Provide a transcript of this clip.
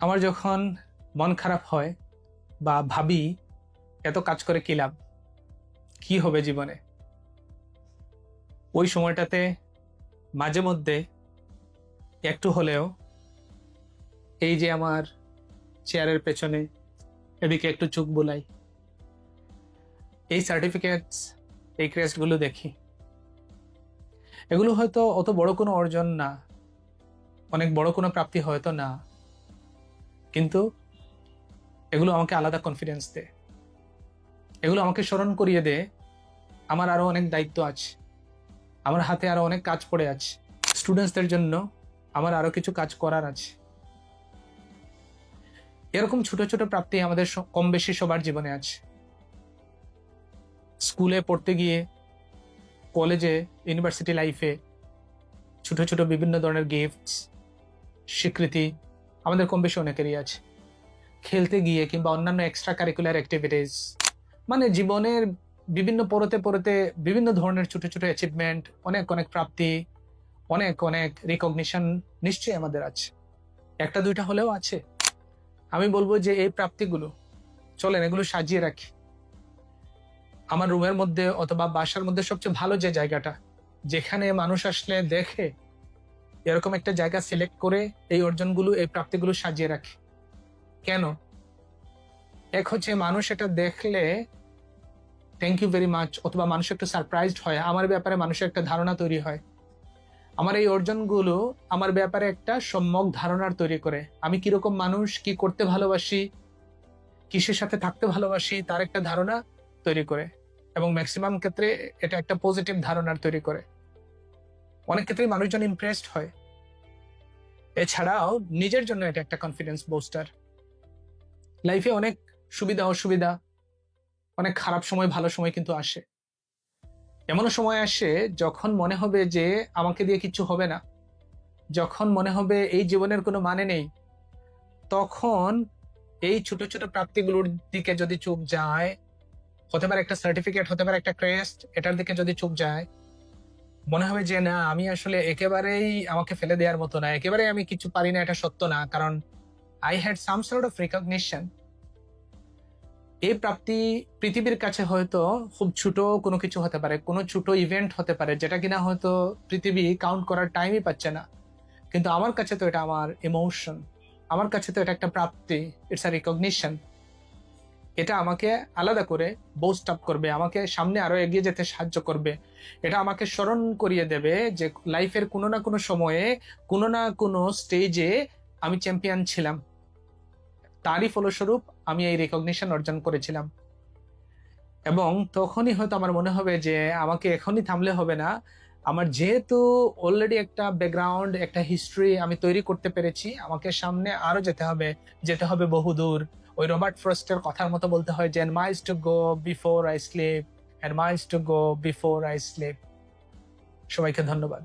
আমার যখন মন খারাপ হয় বা ভাবি, এত কাজ করে কি লাভ? কি হবে জীবনে? ওই সময়টাতে মাঝে মধ্যে একটু হলেও এই যে আমার চেয়ারের পেছনে এদিকে একটু চোখ বুলাই, এই সার্টিফিকেটস এই ক্রেস্টগুলো দেখি। এগুলো হয়তো অত বড় কোনো অর্জন না, অনেক বড় কোনো প্রাপ্তি হয়তো না। কিন্তু এগুলো আমাকে আলাদা কনফিডেন্স দেয় এগুলো আমাকে স্মরণ করিয়ে দে, আমার আরও অনেক দায়িত্ব আছে, আমার হাতে আরও অনেক কাজ পড়ে আছে স্টুডেন্টসদের জন্য আমার আরও কিছু কাজ করার আছে। এরকম ছোট ছোট প্রাপ্তি আমাদের কম বেশি সবার জীবনে আছে। স্কুলে পড়তে গিয়ে কলেজে ইউনিভার্সিটি লাইফে ছোট ছোট বিভিন্ন ধরনের গিফটস স্বীকৃতি আমাদের কম বেশি অনেকেরই আছে। খেলতে গিয়ে কিংবা অন্যান্য এক্সট্রা কারিকুলার অ্যাক্টিভিটিস মানে জীবনের বিভিন্ন পরতে পরতে বিভিন্ন ধরনের ছোটো ছোটো অ্যাচিভমেন্ট অনেক অনেক প্রাপ্তি, অনেক অনেক রিকগনিশন নিশ্চয়ই আমাদের আছে। একটা দুইটা হলেও আছে। আমি বলব যে এই প্রাপ্তিগুলো, চলেন এগুলো সাজিয়ে রাখি। আমার রুমের মধ্যে অথবা বাসার মধ্যে সবচেয়ে ভালো যে জায়গাটা, যেখানে মানুষ আসলে দেখে এরকম একটা জায়গা সিলেক্ট করে এই অর্জনগুলো, এই প্রাপ্তিগুলো সাজিয়ে রাখি। কেন? এক হচ্ছে মানুষ এটা দেখলে থ্যাংক ইউ ভেরি মাচ অথবা মানুষ একটু সারপ্রাইজড হয়। আমার ব্যাপারে মানুষের একটা ধারণা তৈরি হয়। আমার এই অর্জনগুলো আমার ব্যাপারে একটা সম্যক ধারণার তৈরি করে। আমি কীরকম মানুষ, কি করতে ভালোবাসি, কিসের সাথে থাকতে ভালোবাসি, তার একটা ধারণা তৈরি করে। এবং ম্যাক্সিমাম ক্ষেত্রে এটা একটা পজিটিভ ধারণার তৈরি করে। অনেক ক্ষেত্রেই মানুষজন ইমপ্রেসড হয়। এছাড়াও নিজের জন্য এটা একটা কনফিডেন্স বুস্টার লাইফে অনেক সুবিধা, অসুবিধা, অনেক খারাপ সময়, ভালো সময় কিন্তু আসে। এমনও সময় আসে যখন মনে হবে যে আমাকে দিয়ে কিছু হবে না। যখন মনে হবে এই জীবনের কোনো মানে নেই। তখন এই ছোট ছোট প্রাপ্তিগুলোর দিকে যদি চোখ যায়, হতে পারে একটা সার্টিফিকেট হতে পারে একটা ক্রেস্ট এটার দিকে যদি চোখ যায় মনে হবে যে, না, আমি আসলে একেবারেই আমাকে ফেলে দেওয়ার মতো না, একেবারেই আমি কিছু পারি না, এটা সত্য না। কারণ I had some sort of recognition এই প্রাপ্তি পৃথিবীর কাছে হয়তো খুব ছোট কোনো কিছু হতে পারে, কোনো ছোট ইভেন্ট হতে পারে, যেটা কিনা হয়তো পৃথিবী কাউন্ট করার টাইমই পাচ্ছে না। কিন্তু আমার কাছে তো এটা আমার ইমোশন আমার কাছে তো এটা একটা প্রাপ্তি ইটস আ রিকগনিশন এটা আমাকে আলাদা করে বোস্ট আপ করবে, আমাকে সামনে আরও এগিয়ে যেতে সাহায্য করবে। এটা আমাকে স্মরণ করিয়ে দেবে যে লাইফের কোনো না কোনো সময়ে, কোনো না কোনো স্টেজে আমি চ্যাম্পিয়ন ছিলাম। তারই ফলস্বরূপ আমি এই রেকগনিশন অর্জন করেছিলাম। এবং তখনই হয়তো আমার মনে হবে যে আমাকে এখনই থামলে হবে না। আমার যেহেতু অলরেডি একটা ব্যাকগ্রাউন্ড একটা হিস্ট্রি আমি তৈরি করতে পেরেছি, আমাকে সামনে আরও যেতে হবে যেতে হবে বহুদূর। ওই রবার্ট ফ্রস্টের কথার মতো বলতে হয় যে miles to go before I sleep and miles to go before I sleep সবাইকে ধন্যবাদ।